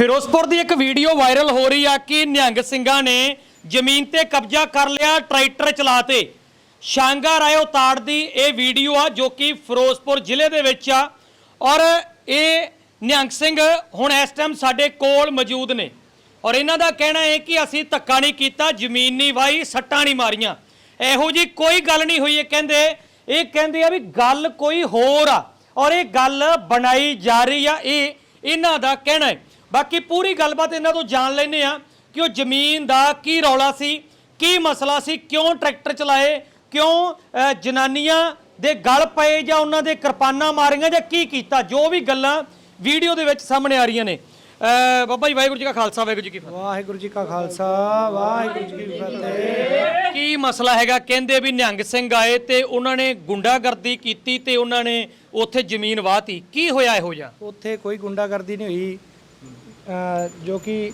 ਫਿਰੋਜ਼ਪੁਰ ਦੀ ਇੱਕ video viral ਹੋ ਰਹੀ ਆ ਕਿ ਨਿਹੰਗ ਸਿੰਘਾਂ ਨੇ ਜ਼ਮੀਨ ਤੇ ਕਬਜ਼ਾ ਕਰ ਲਿਆ, ਟਰੈਕਟਰ ਚਲਾਤੇ। ਸ਼ਾਂਗਾ ਰਾਏ ਉਤਾੜ ਦੀ ਇਹ ਵੀਡੀਓ ਆ ਜੋ ਕਿ ਫਿਰੋਜ਼ਪੁਰ ਜ਼ਿਲ੍ਹੇ ਦੇ ਵਿੱਚ ਆ ਔਰ ਇਹ ਨਿਹੰਗ ਸਿੰਘ ਹੁਣ ਇਸ ਟਾਈਮ ਸਾਡੇ ਕੋਲ ਮੌਜੂਦ ਨੇ। ਔਰ ਇਹਨਾਂ ਦਾ ਕਹਿਣਾ ਹੈ ਕਿ ਅਸੀਂ ਧੱਕਾ ਨਹੀਂ ਕੀਤਾ, ਜ਼ਮੀਨ ਨਹੀਂ ਵਾਈ ਸੱਟਾਂ ਨਹੀਂ ਮਾਰੀਆਂ। ਇਹੋ ਜੀ ਕੋਈ ਗੱਲ ਨਹੀਂ ਹੋਈ, ਇਹ ਕਹਿੰਦੇ ਇਹ ਕਹਿੰਦੇ ਆ ਵੀ ਗੱਲ ਕੋਈ ਹੋਰ ਆ। ਔਰ ਇਹ ਗੱਲ ਬਣਾਈ ਜਾ ਰਹੀ ਆ, ਇਹ ਇਹਨਾਂ ਦਾ ਕਹਿਣਾ ਹੈ। ਬਾਕੀ ਪੂਰੀ ਗੱਲਬਾਤ ਇਹਨਾਂ ਤੋਂ ਜਾਣ ਲੈਨੇ ਆ ਕਿ ਉਹ ਜ਼ਮੀਨ ਦਾ ਕੀ ਰੌਲਾ ਸੀ ਕੀ ਮਸਲਾ ਸੀ ਕਿਉਂ ਟਰੈਕਟਰ ਚਲਾਏ ਕਿਉਂ ਜਨਾਨੀਆਂ ਦੇ ਗਲ ਪਏ ਜਾਂ ਉਹਨਾਂ ਦੇ ਕਿਰਪਾਨਾਂ ਮਾਰੀਆਂ ਜਾਂ ਕੀ ਕੀਤਾ ਜੋ ਵੀ ਗੱਲਾਂ ਵੀਡੀਓ ਦੇ ਵਿੱਚ ਸਾਹਮਣੇ ਆ ਰਹੀਆਂ ਨੇ। ਬਾਬਾ ਜੀ ਵਾਹਿਗੁਰੂ ਜੀ ਕਾ ਖਾਲਸਾ ਵਾਹਿਗੁਰੂ ਜੀ ਕੀ ਫਤਿਹ। ਵਾਹਿਗੁਰੂ ਜੀ ਕਾ ਖਾਲਸਾ ਵਾਹਿਗੁਰੂ ਜੀ ਕੀ ਫਤਿਹ। ਕੀ ਮਸਲਾ ਹੈਗਾ? ਕਹਿੰਦੇ ਵੀ ਨਿਹੰਗ ਸਿੰਘ ਆਏ ਤੇ ਉਹਨਾਂ ਨੇ ਗੁੰਡਾਗਰਦੀ ਕੀਤੀ ਤੇ ਉਹਨਾਂ ਨੇ ਉੱਥੇ ਜ਼ਮੀਨ ਵਾਹਤੀ। ਕੀ ਹੋਇਆ ਇਹੋ ਜਿਹਾ? ਉੱਥੇ ਕੋਈ ਗੁੰਡਾਗਰਦੀ ਨਹੀਂ ਹੋਈ। ਜੋ ਕਿ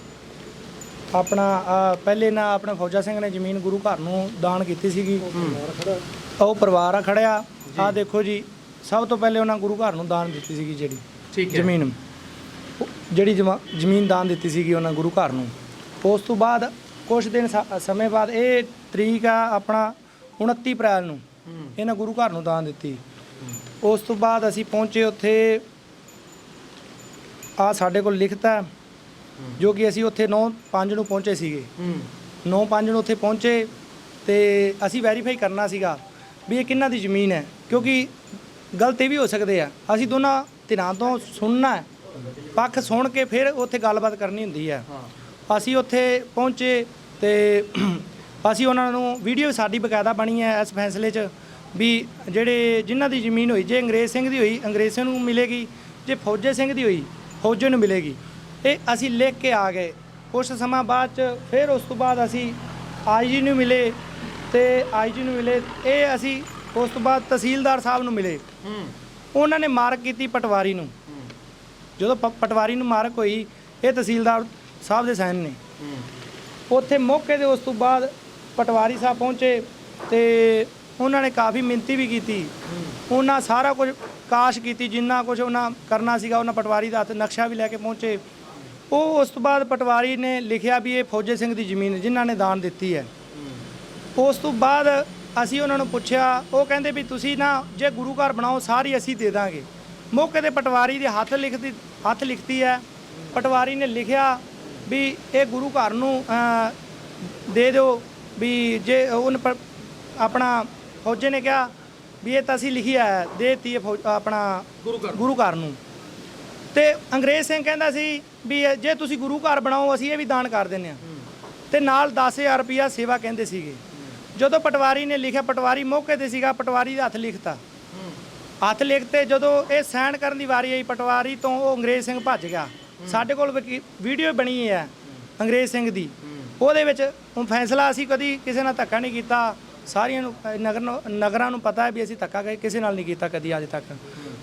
ਆਪਣਾ ਪਹਿਲੇ ਨਾ ਆਪਣੇ ਫੌਜਾ ਸਿੰਘ ਨੇ ਜ਼ਮੀਨ ਗੁਰੂ ਘਰ ਨੂੰ ਦਾਨ ਕੀਤੀ ਸੀਗੀ। ਉਹ ਪਰਿਵਾਰ ਆ ਖੜਿਆ। ਆ ਦੇਖੋ ਜੀ ਸਭ ਤੋਂ ਪਹਿਲੇ ਉਹਨਾਂ ਗੁਰੂ ਘਰ ਨੂੰ ਦਾਨ ਦਿੱਤੀ ਸੀਗੀ ਜਿਹੜੀ ਠੀਕ ਜ਼ਮੀਨ। ਜਿਹੜੀ ਜਮਾ- ਜ਼ਮੀਨ ਦਾਨ ਦਿੱਤੀ ਸੀਗੀ ਉਹਨਾਂ ਗੁਰੂ ਘਰ ਨੂੰ। ਉਸ ਤੋਂ ਬਾਅਦ ਕੁਝ ਦਿਨ ਸਮੇਂ ਬਾਅਦ ਇਹ ਤਰੀਕ ਆ ਆਪਣਾ 29 ਅਪ੍ਰੈਲ ਨੂੰ ਇਹਨਾਂ ਗੁਰੂ ਘਰ ਨੂੰ ਦਾਨ ਦਿੱਤੀ। ਉਸ ਤੋਂ ਬਾਅਦ ਅਸੀਂ ਪਹੁੰਚੇ ਉੱਥੇ ਆ ਸਾਡੇ ਕੋਲ ਲਿਖਤਾ ਜੋ ਕਿ ਅਸੀਂ ਉੱਥੇ 9/5 ਨੂੰ ਪਹੁੰਚੇ ਸੀਗੇ। 9/5 ਨੂੰ ਉੱਥੇ ਪਹੁੰਚੇ ਤੇ ਅਸੀਂ ਵੈਰੀਫਾਈ ਕਰਨਾ ਸੀਗਾ ਵੀ ਇਹ ਕਿਹਨਾਂ ਦੀ ਜ਼ਮੀਨ ਹੈ ਕਿਉਂਕਿ ਗਲਤ ਇਹ ਵੀ ਹੋ ਸਕਦੇ ਆ। ਅਸੀਂ ਦੋਨਾਂ ਧਿਰਾਂ ਤੋਂ ਸੁਣਨਾ ਹੈ ਪੱਖ ਸੁਣ ਕੇ ਫਿਰ ਉੱਥੇ ਗੱਲਬਾਤ ਕਰਨੀ ਹੁੰਦੀ ਹੈ। ਅਸੀਂ ਉੱਥੇ ਪਹੁੰਚੇ ਤੇ ਅਸੀਂ ਉਹਨਾਂ ਨੂੰ ਵੀਡੀਓ ਸਾਡੀ ਬਕਾਇਦਾ ਬਣੀ ਹੈ ਇਸ ਫੈਸਲੇ 'ਚ ਵੀ ਜਿਹੜੇ ਜਿਨ੍ਹਾਂ ਦੀ ਜ਼ਮੀਨ ਹੋਈ ਜੇ ਅੰਗਰੇਜ਼ ਸਿੰਘ ਦੀ ਹੋਈ ਅੰਗਰੇਜ਼ ਸਿੰਘ ਨੂੰ ਮਿਲੇਗੀ ਜੇ ਫੌਜੇ ਸਿੰਘ ਦੀ ਹੋਈ ਫੌਜੇ ਨੂੰ ਮਿਲੇਗੀ। ਇਹ ਅਸੀਂ ਲਿਖ ਕੇ ਆ ਗਏ। ਕੁਝ ਸਮਾਂ ਬਾਅਦ ਚ ਫਿਰ ਉਸ ਤੋਂ ਬਾਅਦ ਅਸੀਂ ਆਈਜੀ ਨੂੰ ਮਿਲੇ ਤੇ ਆਈਜੀ ਨੂੰ ਮਿਲੇ। ਇਹ ਅਸੀਂ ਉਸ ਤੋਂ ਬਾਅਦ ਤਹਿਸੀਲਦਾਰ ਸਾਹਿਬ ਨੂੰ ਮਿਲੇ। ਉਹਨਾਂ ਨੇ ਮਾਰਕ ਕੀਤੀ ਪਟਵਾਰੀ ਨੂੰ। ਜਦੋਂ ਪਟਵਾਰੀ ਨੂੰ ਮਾਰਕ ਹੋਈ ਇਹ ਤਹਿਸੀਲਦਾਰ ਸਾਹਿਬ ਦੇ ਸਾਈਨ ਨੇ। ਉੱਥੇ ਮੌਕੇ ਦੇ ਉਸ ਤੋਂ ਬਾਅਦ ਪਟਵਾਰੀ ਸਾਹਿਬ ਪਹੁੰਚੇ ਤੇ ਉਹਨਾਂ ਨੇ ਕਾਫੀ ਮਿਹਨਤੀ ਵੀ ਕੀਤੀ। ਉਹਨਾਂ ਸਾਰਾ ਕੁਝ ਕਾਸ਼ ਕੀਤੀ, ਜਿੰਨਾ ਕੁਝ ਉਹਨਾਂ ਕਰਨਾ ਸੀਗਾ, ਉਹਨਾਂ ਪਟਵਾਰੀ ਦਾ ਹੱਥ ਨਕਸ਼ਾ ਵੀ ਲੈ ਕੇ ਪਹੁੰਚੇ। ਉਹ ਉਸ ਤੋਂ ਬਾਅਦ ਪਟਵਾਰੀ ਨੇ ਲਿਖਿਆ ਵੀ ਇਹ ਫੌਜੇ ਸਿੰਘ ਦੀ ਜ਼ਮੀਨ ਜਿਨ੍ਹਾਂ ਨੇ ਦਾਨ ਦਿੱਤੀ ਹੈ। ਉਸ ਤੋਂ ਬਾਅਦ ਅਸੀਂ ਉਹਨਾਂ ਨੂੰ ਪੁੱਛਿਆ, ਉਹ ਕਹਿੰਦੇ ਵੀ ਤੁਸੀਂ ਨਾ ਜੇ ਗੁਰੂ ਘਰ ਬਣਾਓ, ਸਾਰੀ ਅਸੀਂ ਦੇ ਦਾਂਗੇ। ਮੌਕੇ ਤੇ ਪਟਵਾਰੀ ਦੇ ਹੱਥ ਲਿਖਦੀ, ਹੱਥ ਲਿਖਤੀ ਹੈ। ਪਟਵਾਰੀ ਨੇ ਲਿਖਿਆ ਵੀ ਇਹ ਗੁਰੂ ਘਰ ਨੂੰ ਦੇ ਦਿਓ ਵੀ ਜੇ ਉਹਨ ਆਪਣਾ ਫੌਜੇ ਨੇ ਕਿਹਾ ਵੀ ਇਹ ਤਾਂ ਅਸੀਂ ਲਿਖਿਆ ਹੈ ਦੇਤੀ ਹੈ ਫੌਜ- ਆਪਣਾ ਗੁਰੂ ਘਰ ਗੁਰੂ ਘਰ ਨੂੰ। ਤੇ ਅੰਗਰੇਜ਼ ਸਿੰਘ ਕਹਿੰਦਾ ਸੀ ਵੀ ਇਹ ਜੇ ਤੁਸੀਂ ਗੁਰੂ ਘਰ ਬਣਾਓ ਅਸੀਂ ਇਹ ਵੀ ਦਾਨ ਕਰ ਦਿੰਨੇ ਆ ਤੇ ਨਾਲ 10000 ਰੁਪਿਆ ਸੇਵਾ ਕਹਿੰਦੇ ਸੀਗੇ। ਜਦੋਂ ਪਟਵਾਰੀ ਨੇ ਲਿਖਿਆ ਪਟਵਾਰੀ ਮੌਕੇ ਤੇ ਸੀਗਾ ਪਟਵਾਰੀ ਦੇ ਹੱਥ ਲਿਖਤਾ। ਹੱਥ ਲਿਖਤੇ ਜਦੋਂ ਇਹ ਸਾਈਨ ਕਰਨ ਦੀ ਵਾਰੀ ਆਈ ਪਟਵਾਰੀ ਤੋਂ ਉਹ ਅੰਗਰੇਜ਼ ਸਿੰਘ ਭੱਜ ਗਿਆ। ਸਾਡੇ ਕੋਲ ਵਕੀ- ਵੀਡੀਓ ਬਣੀ ਹੈ ਅੰਗਰੇਜ਼ ਸਿੰਘ ਦੀ। ਉਹਦੇ ਵਿੱਚ ਹੁਣ ਫੈਸਲਾ ਅਸੀਂ ਕਦੀ ਕਿਸੇ ਨਾਲ ਧੱਕਾ ਨਹੀਂ ਕੀਤਾ। ਸਾਰੀਆਂ ਨੂੰ ਨਗਰ ਨੂੰ ਨਗਰਾਂ ਨੂੰ ਪਤਾ ਹੈ ਵੀ ਅਸੀਂ ਧੱਕਾ ਕਦੇ ਕਿਸੇ ਨਾਲ ਨਹੀਂ ਕੀਤਾ ਕਦੀ ਅੱਜ ਤੱਕ।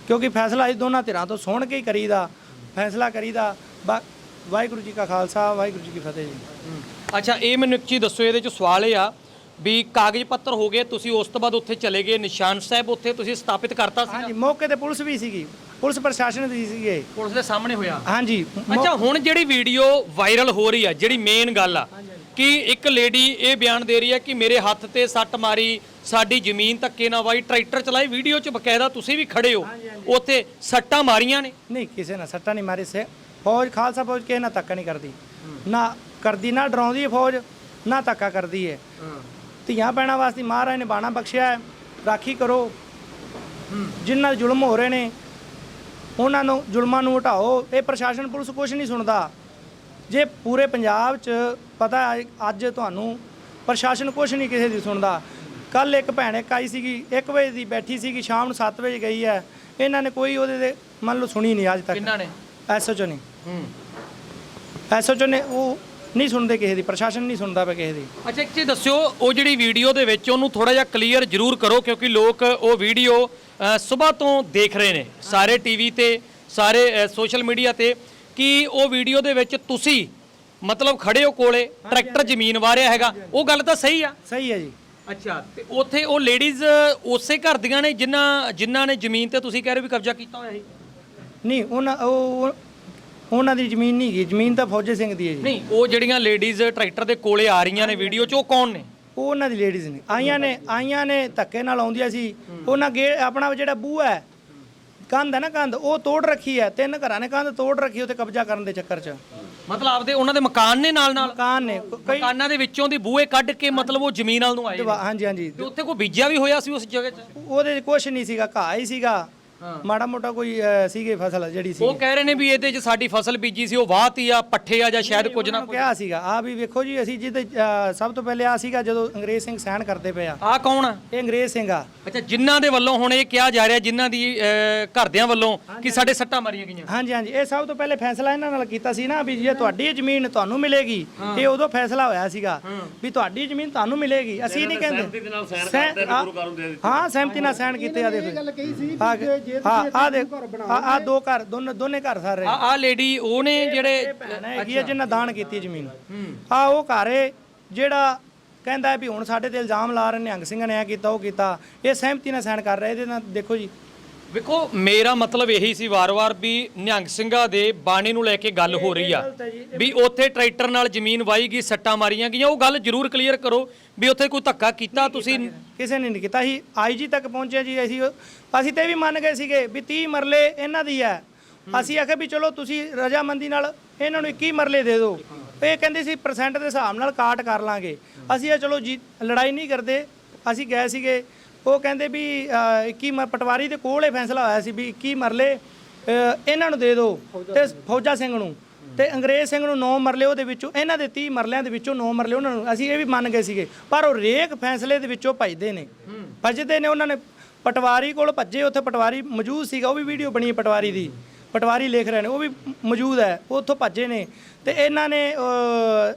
ਕਿਉਂਕਿ ਫੈਸਲਾ ਅਸੀਂ ਦੋਨਾਂ ਧਿਰਾਂ ਤੋਂ ਸੁਣ ਕੇ ਹੀ ਕਰੀਦਾ ਫੈਸਲਾ ਕਰੀਦਾ। ਬਾ- ਵਾਹਿਗੁਰੂ ਜੀ ਕਾ ਖਾਲਸਾ ਵਾਹਿਗੁਰੂ ਜੀ ਕੀ ਫਤਿਹ ਜੀ। ਅੱਛਾ ਇਹ ਮੈਨੂੰ ਇੱਕ ਚੀਜ਼ ਦੱਸੋ ਇਹਦੇ ਚ ਸਵਾਲ ਇਹ ਆ ਵੀ ਕਾਗਜ਼ ਪੱਤਰ ਹੋ ਗਏ ਤੁਸੀਂ ਉਸ ਤੋਂ ਬਾਅਦ ਉੱਥੇ ਚਲੇ ਗਏ ਨਿਸ਼ਾਨ ਸਾਹਿਬ ਉੱਥੇ ਤੁਸੀਂ ਸਥਾਪਿਤ ਕਰਤਾ ਸੀ ਹਾਂਜੀ ਮੌਕੇ ਤੇ ਪੁਲਿਸ ਵੀ ਸੀਗੀ ਪੁਲਿਸ ਪ੍ਰਸ਼ਾਸਨ ਦੀ ਸੀਗੇ। ਪੁਲਿਸ ਦੇ ਸਾਹਮਣੇ ਹੋਇਆ? ਹਾਂਜੀ ਮੌ- ਅੱਛਾ ਹੁਣ ਜਿਹੜੀ ਵੀਡੀਓ ਵਾਇਰਲ ਹੋ ਰਹੀ ਆ ਜਿਹੜੀ ਮੇਨ ਗੱਲ ਆ ਕਿ ਇੱਕ ਲੇਡੀ ਇਹ ਬਿਆਨ ਦੇ ਰਹੀ ਹੈ ਕਿ ਮੇਰੇ ਹੱਥ ਤੇ ਸੱਟ ਮਾਰੀ ਸਾਡੀ ਜ਼ਮੀਨ ਧੱਕੇ ਨਾਲ ਵਾਈ ਟਰੈਕਟਰ ਚਲਾਈ ਵੀਡੀਓ 'ਚ ਬਕਾਇਦਾ ਤੁਸੀਂ ਵੀ ਖੜੇ ਹੋ। ਉੱਥੇ ਸੱਟਾਂ ਮਾਰੀਆਂ ਨੇ। ਨਹੀਂ ਕਿਸੇ ਨਾਲ ਸੱਟਾ ਨਹੀਂ ਮਾਰੇ ਸੇ ਫੌਜ ਖਾਲਸਾ ਫੌਜ ਕਿਸੇ ਨਾਲ ਧੱਕਾ ਨਹੀਂ ਕਰਦੀ। ਨਾ ਕਰਦੀ ਨਾ ਡਰਾਉਂਦੀ ਹੈ ਫੌਜ ਨਾ ਧੱਕਾ ਕਰਦੀ ਹੈ। ਧੀਆਂ ਪੈਣਾ ਵਾਸਤੇ ਮਹਾਰਾਜ ਨੇ ਬਾਣਾ ਬਖਸ਼ਿਆ ਹੈ ਰਾਖੀ ਕਰੋ। ਜਿਨ੍ਹਾਂ ਦੇ ਜ਼ੁਲਮ ਹੋ ਰਹੇ ਨੇ ਉਹਨਾਂ ਨੂੰ ਜ਼ੁਲਮਾਂ ਨੂੰ ਹਟਾਓ। ਇਹ ਪ੍ਰਸ਼ਾਸਨ ਪੁਲਿਸ ਕੁਝ ਨਹੀਂ ਸੁਣਦਾ। ਜੇ ਪੂਰੇ ਪੰਜਾਬ 'ਚ ਪਤਾ ਅੱਜ ਤੁਹਾਨੂੰ ਪ੍ਰਸ਼ਾਸਨ ਕੁਝ ਨਹੀਂ ਕਿਸੇ ਦੀ ਸੁਣਦਾ। ਕੱਲ ਇੱਕ ਭੈਣ ਇੱਕ ਆਈ ਸੀਗੀ 1 ਵਜੇ ਦੀ ਬੈਠੀ ਸੀਗੀ ਸ਼ਾਮ ਨੂੰ 7 ਵਜੇ ਗਈ ਹੈ। ਇਹਨਾਂ ਨੇ ਕੋਈ ਉਹਦੇ ਦੇ ਮੰਨ ਲਓ ਸੁਣੀ ਨਹੀਂ ਅੱਜ ਤੱਕ। ਕਿੰਨਾ ਨੇ? ਐਸਓਚਓ ਨੇ। ਹੂੰ। ਐਸਓਚਓ ਨੇ ਉਹ ਨਹੀਂ ਸੁਣਦੇ ਕਿਸੇ ਦੀ ਪ੍ਰਸ਼ਾਸਨ ਨਹੀਂ ਸੁਣਦਾ ਪਿਆ ਕਿਸੇ ਦੀ। ਅੱਛਾ ਇੱਕ ਚੀਜ਼ ਦੱਸਿਓ ਉਹ ਜਿਹੜੀ ਵੀਡੀਓ ਦੇ ਵਿੱਚ ਉਹਨੂੰ ਥੋੜਾ ਜਿਹਾ ਕਲੀਅਰ ਜ਼ਰੂਰ ਕਰੋ ਕਿਉਂਕਿ ਲੋਕ ਉਹ ਵੀਡੀਓ ਸਵੇਰ ਤੋਂ ਦੇਖ ਰਹੇ ਨੇ। ਸਾਰੇ ਟੀਵੀ ਤੇ ਸਾਰੇ ਸੋਸ਼ਲ ਮੀਡੀਆ ਤੇ। ਕਿ ਉਹ ਵੀਡੀਓ ਦੇ ਵਿੱਚ ਤੁਸੀਂ ਮਤਲਬ ਖੜੇ ਹੋ ਕੋਲੇ ਟਰੈਕਟਰ ਜ਼ਮੀਨ ਵਾਰਿਆ ਹੈਗਾ ਉਹ ਗੱਲ ਤਾਂ ਸਹੀ ਆ? ਸਹੀ ਹੈ ਜੀ। ਅੱਛਾ ਤੇ ਉੱਥੇ ਉਹ ਲੇਡੀਜ਼ ਉਸੇ ਘਰ ਦੀਆਂ ਨੇ ਜਿਨ੍ਹਾਂ ਜਿਨ੍ਹਾਂ ਨੇ ਜ਼ਮੀਨ ਤੇ ਤੁਸੀਂ ਕਹਿ ਰਹੇ ਹੋ ਵੀ ਕਬਜ਼ਾ ਕੀਤਾ ਹੋਇਆ ਸੀ? ਨਹੀਂ ਉਹਨਾਂ ਉਹ ਉਹਨਾਂ ਦੀ ਜ਼ਮੀਨ ਨਹੀਂ ਹੈਗੀ ਜ਼ਮੀਨ ਤਾਂ ਫੌਜੀ ਸਿੰਘ ਦੀ ਹੈ ਜੀ। ਨਹੀਂ ਉਹ ਜਿਹੜੀਆਂ ਲੇਡੀਜ਼ ਟਰੈਕਟਰ ਦੇ ਕੋਲੇ ਆ ਰਹੀਆਂ ਨੇ ਵੀਡੀਓ 'ਚ ਉਹ ਕੌਣ ਨੇ? ਉਹ ਉਹਨਾਂ ਦੀ ਲੇਡੀਜ਼ ਨੇ। ਆਈਆਂ ਨੇ ਆਈਆਂ ਨੇ ਧੱਕੇ ਨਾਲ ਆਉਂਦੀਆਂ ਸੀ। ਉਹਨਾਂ ਗੇ ਆਪਣਾ ਜਿਹੜਾ ਬੂਹਾ ਹੈ ਕੰਧ ਹੈ ਨਾ ਕੰਧ ਉਹ ਤੋੜ ਰੱਖੀ ਹੈ ਤਿੰਨ ਘਰਾਂ ਨੇ ਕੰਧ ਤੋੜ ਰੱਖੀ ਉੱਤੇ ਕਬਜ਼ਾ ਕਰਨ ਦੇ ਚੱਕਰ 'ਚ। ਮਤਲਬ ਆਪਦੇ ਉਹਨਾਂ ਦੇ ਮਕਾਨ ਨੇ ਨਾਲ ਨਾਲ? ਮਕਾਨ ਨੇ ਕਈ ਮਕਾਨਾਂ ਦੇ ਵਿੱਚੋਂ ਦੀ ਬੂਹੇ ਕੱਢ ਕੇ ਮਤਲਬ ਉਹ ਜ਼ਮੀਨ ਵੱਲ ਨੂੰ ਆਏ ਨੇ। ਹਾਂਜੀ ਹਾਂਜੀ। ਤੇ ਉੱਥੇ ਕੋਈ ਬੀਜਿਆ ਵੀ ਹੋਇਆ ਸੀ ਉਸ ਜਗ੍ਹਾ 'ਚ? ਉਹਦੇ 'ਚ ਕੁਛ ਨਹੀਂ ਸੀਗਾ ਘਾਹ ਹੀ ਸੀਗਾ। ਮਾੜਾ ਮੋਟਾ ਕੋਈ ਅਹ, ਸੀਗੇ ਫਸਲ ਜਿਹੜੀ ਸੀ ਉਹ ਕਹਿ ਰਹੇ ਨੇ ਵੀ ਇਹਦੇ 'ਚ ਸਾਡੀ ਫਸਲ ਬੀਜੀ ਸੀ ਉਹ ਵਾਹਤੀ ਆ ਪੱਠੇ ਆ ਜਾਂ ਸ਼ਾਇਦ ਕੁਝ ਨਾ ਕਿਹਾ ਸੀਗਾ। ਆ ਵੀ ਵੇਖੋ ਜੀ ਅਸੀਂ ਜਿਹਦੇ ਅਹ, ਸਭ ਤੋਂ ਪਹਿਲੇ ਆ ਸੀਗਾ ਜਦੋਂ ਅੰਗਰੇਜ਼ ਸਿੰਘ ਸਹਿਣ ਕਰਦੇ ਪਏ ਆ। ਆ ਕੌਣ ਆ? ਇਹ ਅੰਗਰੇਜ਼ ਸਿੰਘ ਆ। ਅੱਛਾ ਜਿਨ੍ਹਾਂ ਦੇ ਵੱਲੋਂ ਹੁਣ ਇਹ ਕਿਹਾ ਜਾ ਰਿਹਾ ਜਿਨ੍ਹਾਂ ਦੀ ਅਹ, ਘਰਦਿਆਂ ਵੱਲੋਂ ਕਿ ਸਾਡੇ ਸੱਟਾਂ ਮਾਰੀਆਂ ਗਈਆਂ। ਹਾਂਜੀ ਹਾਂਜੀ। ਇਹ ਸਭ ਤੋਂ ਪਹਿਲੇ ਫੈਸਲਾ ਇਹਨਾਂ ਨਾਲ ਕੀਤਾ ਸੀ ਨਾ ਵੀ ਜੇ ਤੁਹਾਡੀ ਇਹ ਜ਼ਮੀਨ ਤੁਹਾਨੂੰ ਮਿਲੇਗੀ ਇਹ ਉਦੋਂ ਫੈਸਲਾ ਹੋਇਆ ਸੀਗਾ ਵੀ ਤੁਹਾਡੀ ਜ਼ਮੀਨ ਤੁਹਾਨੂੰ ਮਿਲੇਗੀ। ਅਸੀਂ ਨਹੀਂ ਕਹਿੰਦੇ। ਸਹਿ- ਆ- ਹਾਂ ਸਹਿਮਤੀ ਨਾਲ ਸਾਈਨ ਕੀਤੇ ਆ ਦੇਖੋ ਗੱਲ ਕਹੀ ਸੀ ਆ ਹਾਂ ਆ ਦੇਖ ਆ ਆ ਦੋ ਘਰ ਦੋਨੇ ਦੋਨੇ ਘਰ ਸਾਰੇ। ਆ ਆ ਲੇਡੀ ਉਹ ਨੇ ਜਿਹੜੇ ਭੈਣ ਹੈਗੀ ਆ ਜਿੰਨਾ ਦਾਨ ਕੀਤੀ ਹੈ। ਜ਼ਮੀਨ ਆ ਉਹ ਘਰ ਏ ਜਿਹੜਾ ਕਹਿੰਦਾ ਹੈ ਵੀ ਹੁਣ ਸਾਡੇ ਤੇ ਇਲਜ਼ਾਮ ਲਾ ਰਹੇ ਨੇ ਨਿਹੰਗ ਸਿੰਘ ਨੇ ਇਹ ਕੀਤਾ ਉਹ ਕੀਤਾ। ਇਹ ਸਹਿਮਤੀ ਨਾਲ ਸਾਈਨ ਕਰ ਰਿਹਾ ਇਹਦੇ ਨਾਲ ਦੇਖੋ ਜੀ। ਵੇਖੋ ਮੇਰਾ ਮਤਲਬ ਇਹੀ ਸੀ ਵਾਰ-ਵਾਰ ਵੀ ਨਿਹੰਗ ਸਿੰਘਾਂ ਦੇ ਬਾਣੇ ਨੂੰ ਲੈ ਕੇ ਗੱਲ ਹੋ ਰਹੀ ਆ। ਵੀ ਉੱਥੇ ਟਰੈਕਟਰ ਨਾਲ ਜ਼ਮੀਨ ਵਾਈ ਗਈ ਸੱਟਾਂ ਮਾਰੀਆਂ ਗਈਆਂ ਉਹ ਗੱਲ ਜ਼ਰੂਰ ਕਲੀਅਰ ਕਰੋ ਵੀ ਉੱਥੇ ਕੋਈ ਧੱਕਾ ਕੀਤਾ ਤੁਸੀਂ। ਕਿਸੇ ਨੇ ਨਹੀਂ ਕੀਤਾ। ਸੀ ਆਈਜੀ ਤੱਕ ਪਹੁੰਚੇ ਜੀ ਅਸੀਂ ਅਸੀਂ ਤੇ ਵੀ ਮੰਨ ਗਏ ਸੀਗੇ ਵੀ 30 ਮਰਲੇ ਇਹਨਾਂ ਦੀ ਹੈ। ਅਸੀਂ ਆਖਿਆ ਵੀ ਚਲੋ ਤੁਸੀਂ ਰਜਾਮੰਦੀ ਨਾਲ ਇਹਨਾਂ ਨੂੰ 21 ਮਰਲੇ ਦੇ ਦਿਓ। ਇਹ ਕਹਿੰਦੇ ਸੀ ਪਰਸੈਂਟ ਦੇ ਹਿਸਾਬ ਨਾਲ ਕਾਟ ਕਰ ਲਾਂਗੇ। ਅਸੀਂ ਆ ਚਲੋ ਜੀ ਲੜਾਈ ਨਹੀਂ ਕਰਦੇ। ਅਸੀਂ ਗਏ ਸੀਗੇ। ਉਹ ਕਹਿੰਦੇ ਵੀ ਅਹ, 21 ਮ- ਪਟਵਾਰੀ ਦੇ ਕੋਲ ਇਹ ਫੈਸਲਾ ਹੋਇਆ ਸੀ ਵੀ 21 ਮਰਲੇ ਇਹਨਾਂ ਨੂੰ ਦੇ ਦਿਓ ਤੇ ਫੌਜਾ ਸਿੰਘ ਨੂੰ। ਤੇ ਅੰਗਰੇਜ਼ ਸਿੰਘ ਨੂੰ 9 ਮਰਲੇ ਉਹਦੇ ਵਿੱਚੋਂ ਇਹਨਾਂ ਦੇ 30 ਮਰਲਿਆਂ ਦੇ ਵਿੱਚੋਂ 9 ਮਰਲੇ ਉਹਨਾਂ ਨੂੰ ਅਸੀਂ ਇਹ ਵੀ ਮੰਨ ਗਏ ਸੀਗੇ। ਪਰ ਉਹ ਰੇਕ ਫੈਸਲੇ ਦੇ ਵਿੱਚੋਂ ਭੱਜਦੇ ਨੇ। ਭੱਜਦੇ ਨੇ ਉਹਨਾਂ ਨੇ ਪਟਵਾਰੀ ਕੋਲ ਭੱਜੇ ਉੱਥੇ ਪਟਵਾਰੀ ਮੌਜੂਦ ਸੀਗਾ ਉਹ ਵੀ ਵੀਡੀਓ ਬਣੀ ਹੈ ਪਟਵਾਰੀ ਦੀ। ਪਟਵਾਰੀ ਲਿਖ ਰਹੇ ਨੇ ਉਹ ਵੀ ਮੌਜੂਦ ਹੈ ਉਹ ਉੱਥੋਂ ਭੱਜੇ ਨੇ। ਤੇ ਇਹਨਾਂ ਨੇ